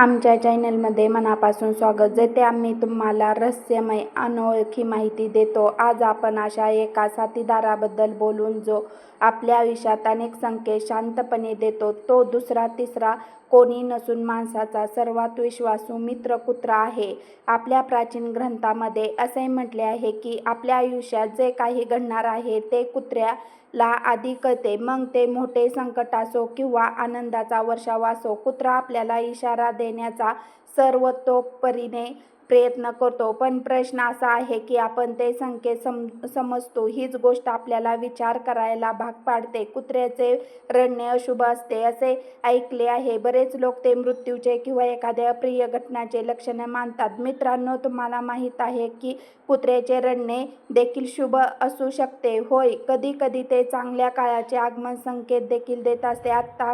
आमच्या चॅनलमध्ये मनापासून स्वागत. जेथे आम्ही तुम्हाला रहस्यमय अनोळखी माहिती देतो आज आपण अशा एका साथीदाराबद्दल बोलून जो आपल्या आयुष्यात अनेक संकेत शांतपणे देतो तो दुसरा तिसरा कोणी नसून माणसाचा सर्वात विश्वासू मित्र कुत्रा आहे. आपल्या प्राचीन ग्रंथामध्ये असे म्हटले आहे की आपल्या आयुष्यात जे काही घडणार आहे ते कुत्र्याला आधी कळते. मग ते मोठे संकट असो किंवा आनंदाचा वर्षाव असो कुत्रा आपल्याला इशारा देण्याचा सर्वतोपरीने प्रयत्न करतो. पण प्रश्न असा आहे की आपण ते संकेत सम समजतो. हीच गोष्ट आपल्याला विचार करायला भाग पाडते. कुत्र्याचे रडणे अशुभ असते असे ऐकले आहे. बरेच लोक ते मृत्यूचे किंवा एखाद्या प्रिय घटनाचे लक्षणे मानतात. मित्रांनो तुम्हाला माहीत आहे की कुत्र्याचे रडणे देखील शुभ असू शकते. होय कधी कधी ते चांगल्या काळाचे आगमन संकेत देखील देत असते. आत्ता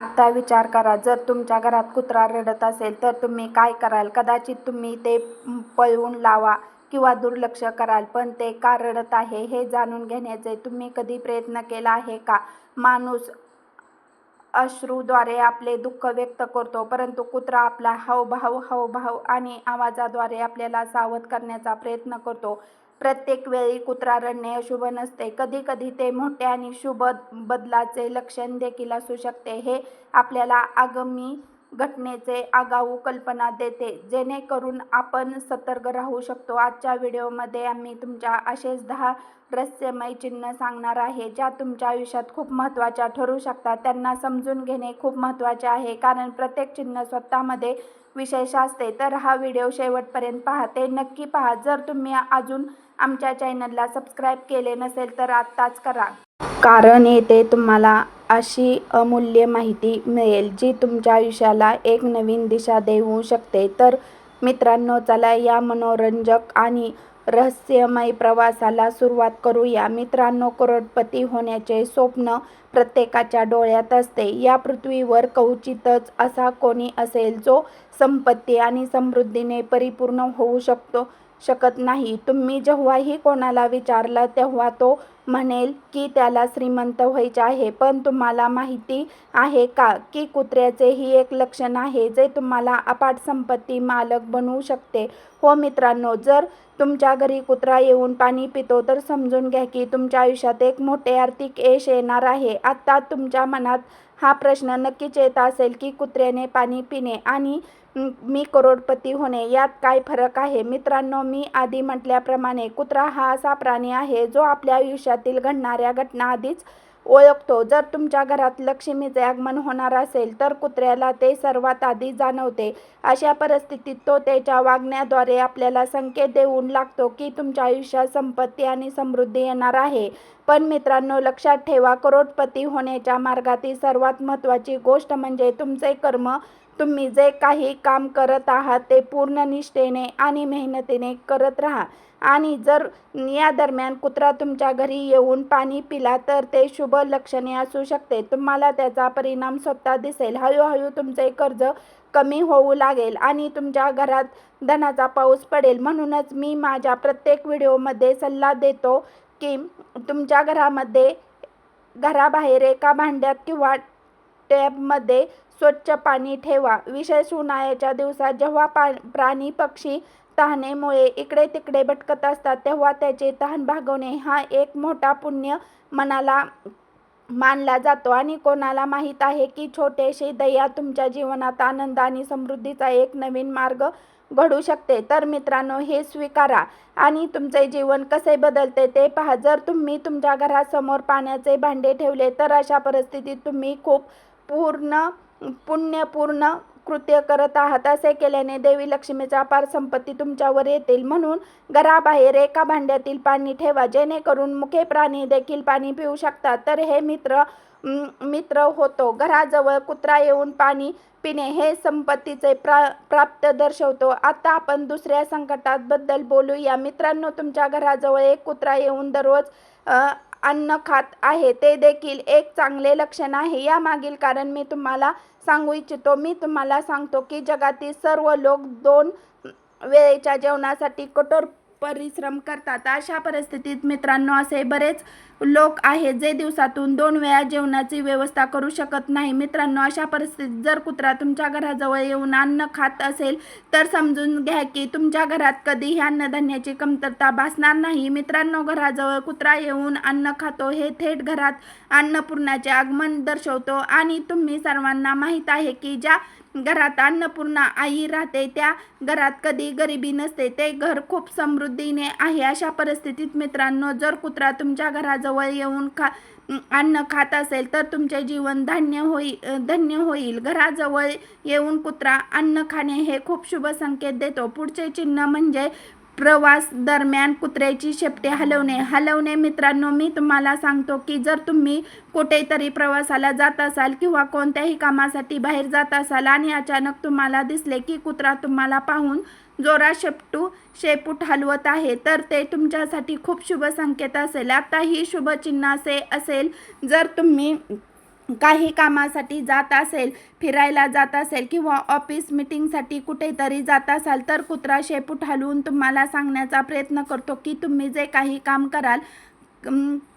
आता विचार करा जर तुमच्या घरात कुत्रा रडत असेल तर तुम्ही काय कराल? कदाचित तुम्ही ते पळवून लावा किंवा दुर्लक्ष कराल पण ते का रडत आहे हे जाणून घेण्याचे तुम्ही कधी प्रयत्न केला आहे का? माणूस अश्रूद्वारे आपले दुःख व्यक्त करतो परंतु कुत्रा आपला हावभाव हावभाव आणि आवाजाद्वारे आपल्याला सावध करण्याचा प्रयत्न करतो. प्रत्येक वेळी कुत्रा रडणे अशुभ नसते. कधी कधी ते मोठे आणि शुभ बदलाचे लक्षण देखील असू शकते. हे आपल्याला आगामी घटनेचे आगाऊ कल्पना देते. जेणेकरून आपण सतर्क राहू शकतो. आजच्या व्हिडिओमध्ये आम्ही तुमच्या असेच दहा रहस्यमय चिन्ह सांगणार आहे ज्या तुमच्या आयुष्यात खूप महत्त्वाच्या ठरू शकतात. त्यांना समजून घेणे खूप महत्त्वाचे आहे कारण प्रत्येक चिन्ह स्वतःमध्ये विशेष असते. तर हा व्हिडिओ शेवटपर्यंत पहा ते नक्की पहा. जर तुम्ही अजून आमच्या चॅनलला सबस्क्राईब केले नसेल तर आत्ताच करा. कारण येथे तुम्हाला अशी अमूल्य माहिती मिळेल जी तुमच्या आयुष्याला एक नवीन दिशा देऊ शकते. तर मित्रांनो चला या मनोरंजक आणि रहस्यमय प्रवासाला सुरुवात करूया. मित्रांनो करोडपती होण्याचे स्वप्न प्रत्येकाच्या डोळ्यात असते. या पृथ्वीवर कवचितच असा कोणी असेल जो संपत्ती आणि समृद्धीने परिपूर्ण होऊ शकतो. शकत नाही. तुम्ही जेव्हाही कोणाला विचारलं तेव्हा तो म्हणेल की त्याला श्रीमंत व्हायचे आहे. पण तुम्हाला माहिती आहे का की कुत्र्याचे ही एक लक्षण आहे जे तुम्हाला अपाट संपत्ती मालक बनवू शकते? हो मित्रांनो जर तुमच्या घरी कुत्रा येऊन पाणी पितो तर समजून घ्या की तुमच्या आयुष्यात एक मोठे आर्थिक यश येणार आहे. आत्ता तुमच्या मनात हा प्रश्न नक्कीच येत असेल की कुत्र्याने पाणी पिणे आणि मी करोडपती होणे यात काय फरक आहे? मित्रांनो मी आधी म्हटल्याप्रमाणे कुत्रा हा असा प्राणी आहे जो आपल्या आयुष्यातील घडणाऱ्या घटना आधीच ओळखतो. जर तुमच्या घरात लक्ष्मीचे आगमन होणार असेल तर कुत्र्याला ते सर्वात आधी जाणवते. अशा परिस्थितीत तो त्याच्या वागण्याद्वारे आपल्याला संकेत देऊन लागतो की तुमच्या आयुष्यात संपत्ती आणि समृद्धी येणार आहे. पण मित्रांनो लक्षात ठेवा करोडपती होण्याच्या मार्गातील सर्वात महत्त्वाची गोष्ट म्हणजे तुमचे कर्म तुम्ही जे काही काम करत आहात ते पूर्ण निष्ठेने आणि मेहनतीने करत राहा. आणि जर या दरम्यान कुत्रा तुमच्या घरी येऊन पाणी पिला तर ते शुभ लक्षणे असू शकते. तुम्हाला त्याचा परिणाम स्वतः दिसेल. हळूहळू तुमचे कर्ज कमी होऊ लागेल आणि तुमच्या घरात धनाचा पाऊस पडेल. म्हणूनच मी माझ्या प्रत्येक व्हिडिओमध्ये सल्ला देतो की तुमच्या घरामध्ये घराबाहेर एका भांड्यात किंवा टॅबमध्ये स्वच्छ पाणी ठेवा. विशेष उन्हाळ्याच्या दिवसात जेव्हा पा प्राणी पक्षी तहानेमुळे इकडे तिकडे भटकत असतात तेव्हा त्याचे तहान भागवणे हा एक मोठा पुण्य मनाला मानला जातो. आणि कोणाला माहीत आहे की छोटेशी दया तुमच्या जीवनात आनंद आणि समृद्धीचा एक नवीन मार्ग घडू शकते तर मित्रांनो हे स्वीकारा. आणि तुमचे जीवन कसे बदलते ते पहा. जर तुम्ही तुमच्या घरासमोर पाण्याचे भांडे ठेवले तर अशा परिस्थितीत तुम्ही खूप पूर्ण पुण्यपूर्ण कृत्य करत आहात असे केल्याने देवी लक्ष्मीचा अपार संपत्ती तुमच्यावर येतील. म्हणून घराबाहेर एका भांड्यातील पाणी ठेवा जेणेकरून मुखे प्राणी देखील पाणी पिऊ शकतात. तर हे मित्र मित्र होतो. घराजवळ कुत्रा येऊन पाणी पिणे हे संपत्तीचे प्रा प्राप्त दर्शवतो. आता आपण दुसऱ्या संकटाबद्दल बोलूया. मित्रांनो तुमच्या घराजवळ एक कुत्रा येऊन दररोज अन्न खात आहे ते देखील एक चांगले लक्षण आहे. यामागील कारण मी तुम्हाला सांगू इच्छितो. मी तुम्हाला सांगतो की जगातील सर्व लोक दोन वेळेच्या जेवणासाठी कठोर परिश्रम करतात. अशा परिस्थितीत मित्रांनो असे बरेच लोक आहेत जे दिवसातून दोन वेळा जेवणाची व्यवस्था करू शकत नाही. मित्रांनो अशा परिस्थितीत जर कुत्रा तुमच्या घराजवळ येऊन अन्न खात असेल तर समजून घ्या की तुमच्या घरात कधीही अन्नधान्याची कमतरता भासणार नाही. मित्रांनो घराजवळ कुत्रा येऊन अन्न खातो हे थेट घरात अन्नपूर्णाचे आगमन दर्शवतो. आणि तुम्ही सर्वांना माहीत आहे की ज्या घरात अन्नपूर्णा आई राहते त्या घरात कधी गरिबी नसते ते घर खूप समृद्धीने आहे. अशा परिस्थितीत मित्रांनो जर कुत्रा तुमच्या घराजवळ येऊन खा अन्न खात असेल तर तुमचे जीवन धान्य होईल धन्य होईल. घराजवळ येऊन कुत्रा अन्न खाणे हे खूप शुभ संकेत देतो. पुढचे चिन्ह म्हणजे प्रवास दरम्यान कुत्र्याची शेपटे हलवणे. हलवणे मित्रांनो मी तुम्हाला सांगतो की जर तुम्ही कुठेतरी प्रवासाला जात असाल किंवा कोणत्याही कामासाठी बाहेर जात असाल आणि अचानक तुम्हाला दिसले की कुत्रा तुम्हाला पाहून जोरा शेपटू शेपूट हलवत आहे तर ते तुमच्यासाठी खूप शुभ संकेत असेल. आता ही शुभचिन्ह असे असेल जर तुम्ही काही कामासाठी जात असेल फिरायला जात असेल किंवा ऑफिस मिटिंगसाठी कुठेतरी जात असाल तर कुत्रा शेपूट हलवून तुम्हाला सांगण्याचा प्रयत्न करतो की तुम्ही जे काही काम कराल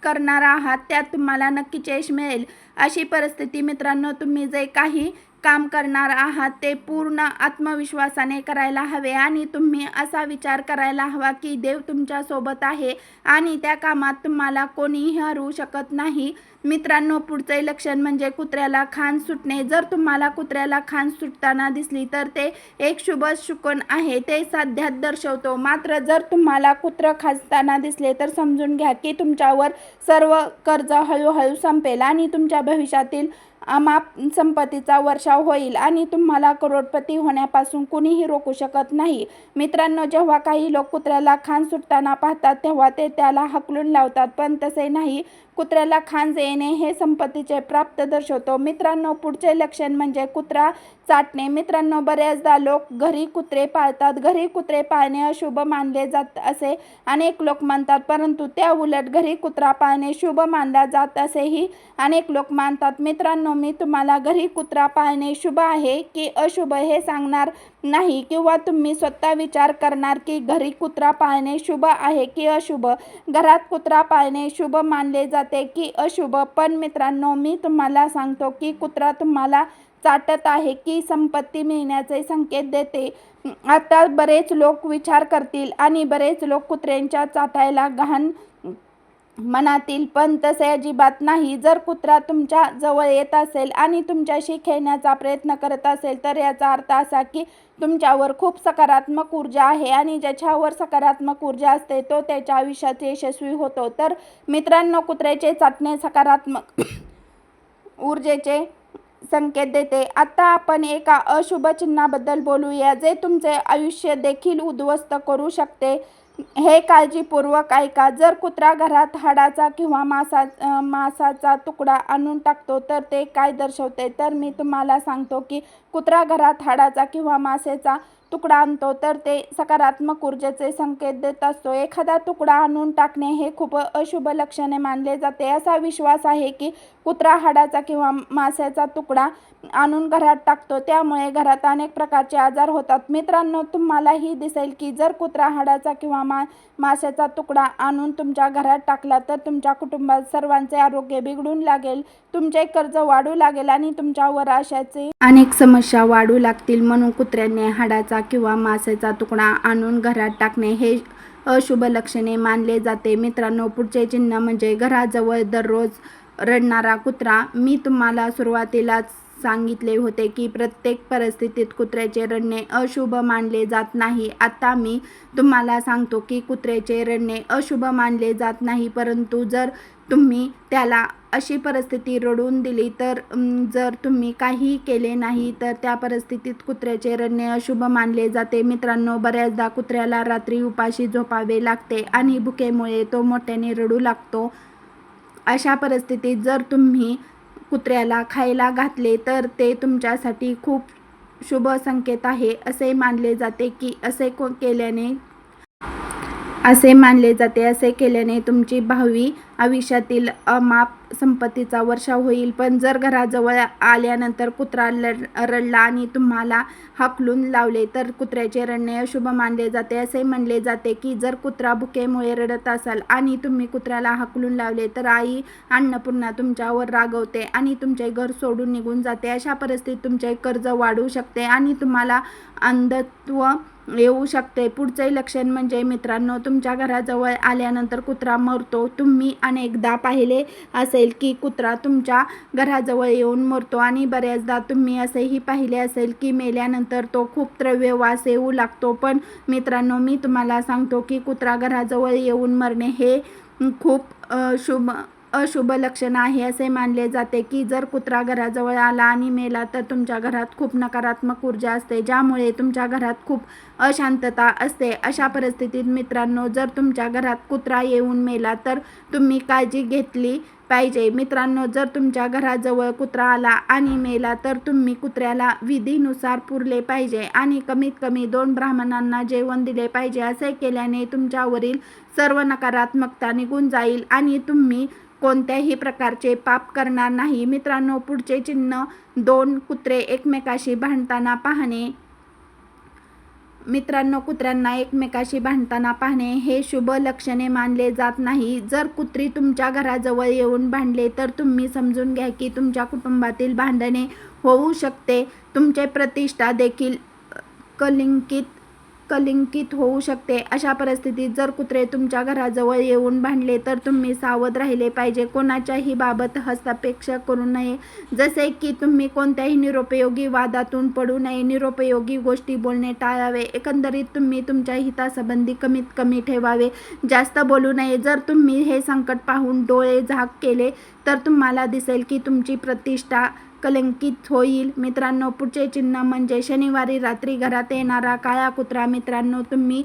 करणार आहात त्यात तुम्हाला नक्कीच यश मिळेल. अशी परिस्थिती मित्रांनो तुम्ही जे काही काम करणार आहात ते पूर्ण आत्मविश्वासाने करायला हवे आणि तुम्ही असा विचार करायला हवा की देव तुमच्यासोबत आहे आणि त्या कामात तुम्हाला कोणीही हरवू शकत नाही. मित्रांनो पुढचे लक्षण म्हणजे कुत्र्याला खान सुटणे. जर तुम्हाला कुत्र्याला खान सुटताना दिसली तर ते एक शुभ शुकन आहे ते साध्यात दर्शवतो. मात्र जर तुम्हाला कुत्रं खाजताना दिसले तर समजून घ्या की तुमच्यावर सर्व कर्ज हळूहळू संपेल आणि तुमच्या भविष्यातील अमाप संपत्तीचा वर्षाव होईल आणि तुम्हाला करोडपती होण्यापासून कुणीही रोखू शकत नाही. मित्रांनो जेव्हा काही लोक कुत्र्याला खान सुटताना पाहतात तेव्हा ते त्याला हकलून लावतात पण तसे नाही. कुत्र्याला खांज येणे हे संपत्तीचे प्राप्त दर्शवतो. मित्रांनो पुढचे लक्षण म्हणजे कुत्रा चाटणे. मित्रांनो बऱ्याचदा लोक घरी कुत्रे पाळतात. घरी कुत्रे पाळणे अशुभ मानले जात असे अनेक लोक मानतात परंतु त्या उलट घरी कुत्रा पाळणे शुभ मानला जात असेही अनेक लोक मानतात. मित्रांनो मी तुम्हाला घरी कुत्रा पाळणे शुभ आहे की अशुभ हे सांगणार नाही किंवा तुम्ही स्वतः विचार करणार की घरी कुत्रा पाळणे शुभ आहे की अशुभ? घरात कुत्रा पाळणे शुभ मानले जाते की अशुभ? पण मित्रांनो मी तुम्हाला सांगतो की कुत्रा तुम्हाला चाटत आहे की संपत्ती मिळण्याचे संकेत देते. आता बरेच लोक विचार करतील आणि बरेच लोक कुत्र्यांच्या चाटायला गहाण मनातील पण तसे अजिबात नाही. जर कुत्रा तुमच्या जवळ येत असेल आणि तुमच्याशी खेळण्याचा प्रयत्न करत असेल तर याचा अर्थ असा की तुमच्यावर खूप सकारात्मक ऊर्जा आहे आणि ज्याच्यावर सकारात्मक ऊर्जा असते तो त्याच्या आयुष्यात यशस्वी होतो. तर मित्रांनो कुत्र्याचे चाटणे सकारात्मक ऊर्जेचे संकेत देते. आता आपण एका अशुभ चिन्हाबद्दल बोलूया जे तुमचे आयुष्य देखील उद्ध्वस्त करू शकते. हे काळजीपूर्वक ऐका. जर कुत्रा घरात हाडाचा किंवा मासा मांसाचा तुकडा आणून टाकतो तर ते काय दर्शवते? तर मी तुम्हाला सांगतो की कुत्रा घरात हाडाचा किंवा मासेचा तुकडा आणतो तर ते सकारात्मक ऊर्जेचे संकेत देत असतो. एखादा तुकडा आणून टाकणे हे खूप अशुभ लक्षणे मानले जाते. असा विश्वास आहे की कुत्रा हाडाचा किंवा माशाचा तुकडा आणून घरात टाकतो. त्यामुळे घरात अनेक प्रकारचे आजार होतात. मित्रांनो तुम्हालाही दिसेल की जर कुत्रा हाडाचा किंवा मा माशाचा तुकडा आणून तुमच्या घरात टाकला तर तुमच्या कुटुंबात सर्वांचे आरोग्य बिघडून लागेल. तुमचे कर्ज वाढू लागेल आणि तुमच्यावर अशाचे अनेक समस्या वाढू लागतील म्हणून कुत्र्याने हाडाचा किंवा मासेचा तुकडा आणून घरात टाकणे हे अशुभ लक्षणे मानले जाते. मित्रांनो पुढचे चिन्ह म्हणजे घराजवळ दररोज रडणारा कुत्रा. मी तुम्हाला सुरुवातीलाच सांगितले होते की प्रत्येक परिस्थितीत कुत्र्याचे रडणे अशुभ मानले जात नाही. आता मी तुम्हाला सांगतो की कुत्र्याचे रडणे अशुभ मानले जात नाही परंतु जर तुम्ही त्याला अशी परिस्थिती रडून दिली तर जर तुम्ही काही केले नाही तर त्या परिस्थितीत कुत्र्याचे रडणे अशुभ मानले जाते. मित्रांनो बऱ्याचदा कुत्र्याला रात्री उपाशी झोपावे लागते आणि भुकेमुळे तो मोठ्याने रडू लागतो. अशा परिस्थितीत जर तुम्ही कुत्र्याला खायला घातले तर ते तुमच्यासाठी खूप शुभ संकेत आहे असे मानले जाते की असे को केल्याने असे मानले जाते असे केल्याने तुमची भावी आयुष्यातील अमाप संपत्तीचा वर्षाव होईल. पण जर घराजवळ आल्यानंतर कुत्रा रडला आणि तुम्हाला हाकलून लावले तर कुत्र्याचे रडणे अशुभ मानले जाते. असे म्हणले जाते की जर कुत्रा भुकेमुळे रडत असाल आणि तुम्ही कुत्र्याला हाकलून लावले तर आई अन्नपूर्णा तुमच्यावर रागवते आणि तुमचे घर सोडून निघून जाते. अशा परिस्थितीत तुमचे कर्ज वाढू शकते आणि तुम्हाला अंधत्व येऊ शकते. पुढचे लक्षण म्हणजे मित्रांनो तुमच्या घराजवळ आल्यानंतर कुत्रा मरतो. तुम्ही अनेकदा पाहिले असेल की कुत्रा तुमच्या घराजवळ येऊन मरतो आणि बऱ्याचदा तुम्ही असेही पाहिले असेल की मेल्यानंतर तो खूप द्रव्य वास येऊ लागतो. पण मित्रांनो मी तुम्हाला सांगतो की कुत्रा घराजवळ येऊन मरणे हे खूप शुभ अशुभ लक्षण आहे असे मानले जाते की जर कुत्रा घराजवळ आला आणि मेला तर तुमच्या घरात खूप नकारात्मक ऊर्जा असते ज्यामुळे तुमच्या घरात खूप अशांतता असते. अशा परिस्थितीत मित्रांनो जर तुमच्या घरात कुत्रा येऊन मेला तर तुम्ही काळजी घेतली पाहिजे. मित्रांनो जर तुमच्या घराजवळ कुत्रा आला आणि मेला तर तुम्ही कुत्र्याला विधीनुसार पुरले पाहिजे आणि कमीत कमी दोन ब्राह्मणांना जेवण दिले पाहिजे. असे केल्याने तुमच्यावरील सर्व नकारात्मकता निघून जाईल आणि तुम्ही कोणत्याही प्रकारचे पाप करणार नाही. मित्रांनो पुढचे चिन्ह दोन कुत्रे एकमेकाशी भांडताना पाहणे. मित्रांनो कुत्र्यांना एकमेकाशी भांडताना पाहणे हे शुभ लक्षणे मानले जात नाही. जर कुत्री तुमच्या घराजवळ येऊन भांडले तर तुम्ही समजून घ्या की तुमच्या कुटुंबातील भांडणे होऊ शकते. तुमचे प्रतिष्ठा देखील कलिंकित कलिंकित होऊ शकते. अशा परिस्थितीत जर कुत्रे तुमच्या घराजवळ येऊन भांडले तर तुम्ही सावध राहिले पाहिजे. कोणाच्याही बाबत हस्तपेक्षा करू नये. जसे की तुम्ही कोणत्याही निरुपयोगी वादातून पडू नये. निरुपयोगी गोष्टी बोलणे टाळावे. एकंदरीत तुम्ही तुमच्या हितासंबंधी कमीत कमी ठेवावे. जास्त बोलू नये. जर तुम्ही हे संकट पाहून डोळे झाक केले तर तुम्हाला दिसेल की तुमची प्रतिष्ठा कलंकित होईल. मित्रांनो पुढचे चिन्ह म्हणजे शनिवारी रात्री घरात येणारा काळा कुत्रा. मित्रांनो तुम्ही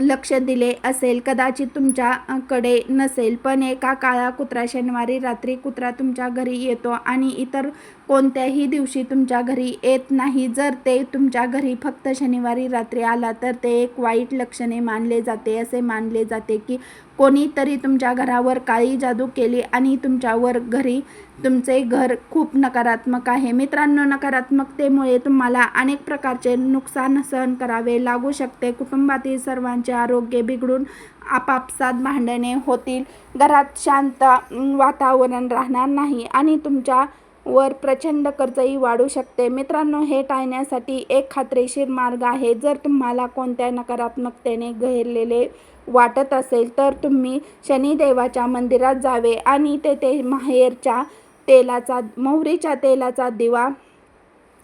लक्ष दिले असेल. कदाचित तुमच्याकडे नसेल पण एका काळा कुत्रा शनिवारी रात्री कुत्रा तुमच्या घरी येतो आणि इतर कोणत्याही दिवशी तुमच्या घरी येत नाही. जर ते तुमच्या घरी फक्त शनिवारी रात्री आला तर ते एक वाईट लक्षणे मानले जाते. असे मानले जाते की कोणीतरी तुमच्या घरावर काळी जादू केली आणि तुमच्यावर घरी तुमचे घर खूप नकारात्मक आहे. मित्रांनो नकारात्मकतेमुळे तुम्हाला अनेक प्रकारचे नुकसान सहन करावे लागू शकते. कुटुंबातील सर्वांचे आरोग्य बिघडून आपापसात भांडणे होतील. घरात शांत वातावरण राहणार नाही आणि तुमच्या वर प्रचंड कर्जही वाढू शकते. मित्रांनो हे टाळण्यासाठी एक खात्रीशीर मार्ग आहे. जर तुम्हाला कोणत्या नकारात्मकतेने घेरलेले वाटत असेल तर तुम्ही शनिदेवाच्या मंदिरात जावे आणि तेथे माहेरच्या तेलाचा मोहरीच्या तेलाचा दिवा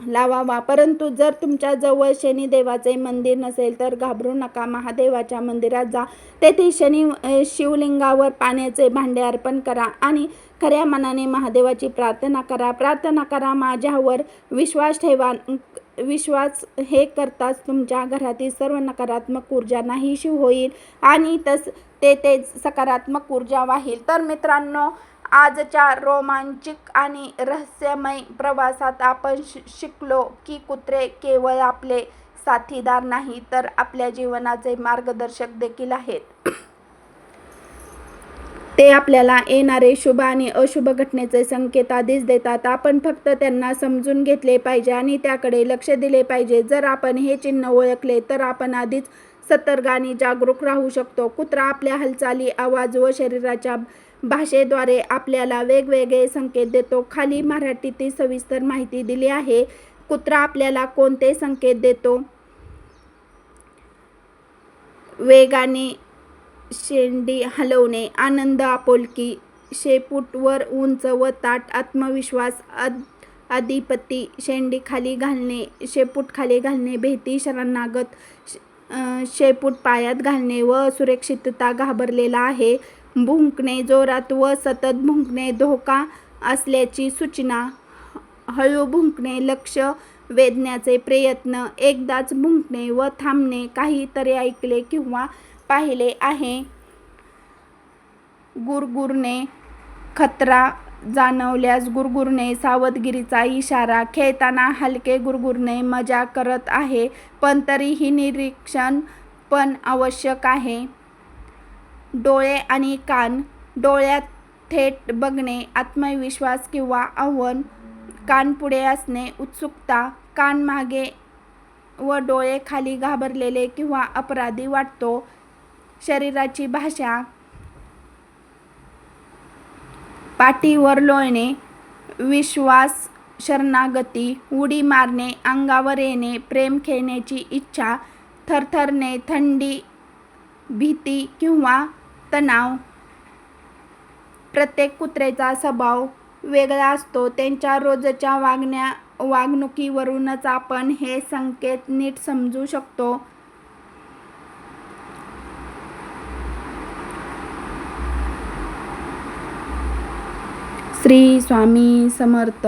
लावावा. परंतु जर तुमच्या जवळ शनिदेवाचे मंदिर नसेल तर घाबरू नका. महादेवाच्या मंदिरात जा. तेथे शनी शिवलिंगावर पाण्याचे भांडे अर्पण करा आणि खऱ्या मनाने महादेवाची प्रार्थना करा. प्रार्थना करा माझ्यावर विश्वास ठेवा. विश्वास हे करताच तुमच्या घरातील सर्व नकारात्मक ऊर्जा नाहीशी होईल आणि तस ते ते सकारात्मक ऊर्जा वाहील. तर मित्रांनो आजच्या रोमांचिक आणि रहस्यमय प्रवासात आपण शि शिकलो की कुत्रे केवळ आपले साथीदार नाही तर आपल्या जीवनाचे मार्गदर्शक देखील आहेत. ते आपल्याला येणारे शुभ आणि अशुभ घटनेचे संकेत आधीच देतात. आपण फक्त त्यांना समजून घेतले पाहिजे आणि त्याकडे लक्ष दिले पाहिजे. जर आपण हे चिन्ह ओळखले तर आपण आधीच सतर्क आणि जागरूक राहू शकतो. कुत्रा आपल्या हालचाली आवाज व शरीराच्या भाषेद्वारे आपल्याला वेगवेगळे संकेत देतो. खाली मराठीतील सविस्तर माहिती दिली आहे. कुत्रा आपल्याला कोणते संकेत देतो? वेगाने शेंडी हलवणे आनंद आपुलकी शेपूटवर उंच व ताट आत्मविश्वास अद अधिपती शेंडी खाली घालणे शेपूट खाली घालणे भीती शरणागत शेपूट पायात घालणे व सुरक्षितता घाबरलेला आहे. भुंकणे जोरात व सतत भुंकणे धोका असल्याची सूचना. हळू भुंकणे लक्ष वेधण्याचे प्रयत्न एकदाच भुंकणे व थांबणे काहीतरी ऐकले किंवा पाहिले आहे. गुरगुरणे खतरा जाणवल्यास गुरगुरणे सावधगिरीचा इशारा खेळताना हलके गुरगुरणे मजा करत आहे पण तरीही निरीक्षण पण आवश्यक आहे. डोळे आणि कान डोळ्यात थेट बघणे आत्मविश्वास किंवा आव्हान कान पुढे असणे उत्सुकता कान मागे व डोळे खाली घाबरलेले किंवा अपराधी वाटतो. शरीराची भाषा पाठीवर लोळणे विश्वास शरणागती उडी मारणे अंगावर येणे प्रेम खेळण्याची इच्छा थरथरणे थंडी भीती किंवा तणाव. प्रत्येक कुत्र्याचा स्वभाव वेगळा असतो. त्यांच्या रोजच्या वागण्या वागणुकीवरूनच आपण हे संकेत नीट समजू शकतो. श्री स्वामी समर्थ.